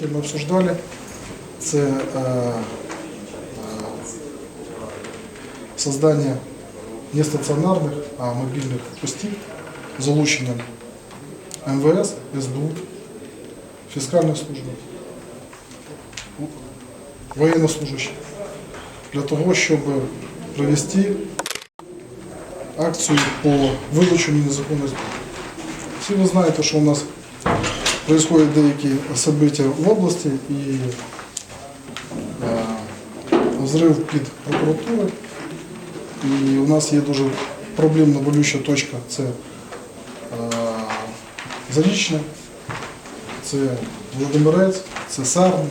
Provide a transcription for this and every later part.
які ми обсуждали, це е, е, создання не стаціонарних, а мобільних постів залученням МВС, СБУ, фіскальної служби, воєннослужащих, для того, щоб провести акцію по вилученню незаконної зброї. Всі ви знаєте, що у нас происходят деякі события в області і е, взрив під прокуратурою. І у нас є дуже проблемна болюча точка це Зарічне, це Володимирець, це Сарни,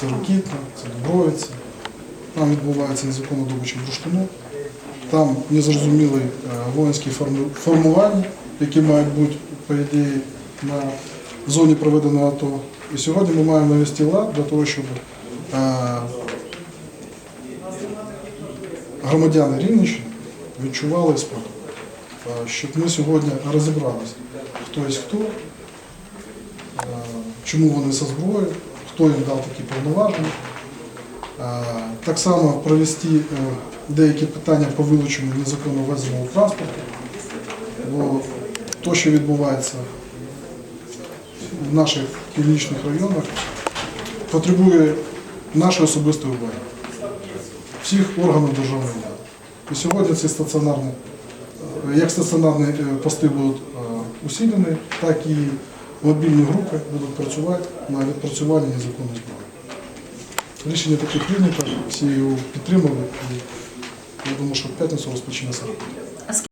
це Рокітна, це Дубровиця. Там відбувається незаконна добича бурштину. Там незрозумілі е, воїнські формування, які мають бути, по ідеї, на зоні проведеного АТО. І сьогодні ми маємо навести лад для того, щоб е, громадяни Рівненщини відчували спокій. Е, Щоб ми сьогодні розібралися, хто є хто, е, чому вони зі зброєю, хто їм дав такі повноваження. Так само провести деякі питання по вилученню незаконно ввезеного транспорту. Бо то, що відбувається наших північних районах, потребує нашої особистої уваги всіх органів державної влади. І сьогодні ці стаціонарні, е, як стаціонарні е, пости будуть е, усилені, так і мобільні групи будуть працювати на відпрацюванні незаконної зброї. Рішення таке прийнято, всі його підтримали. І я думаю, що в п'ятницю розпочнеться робота.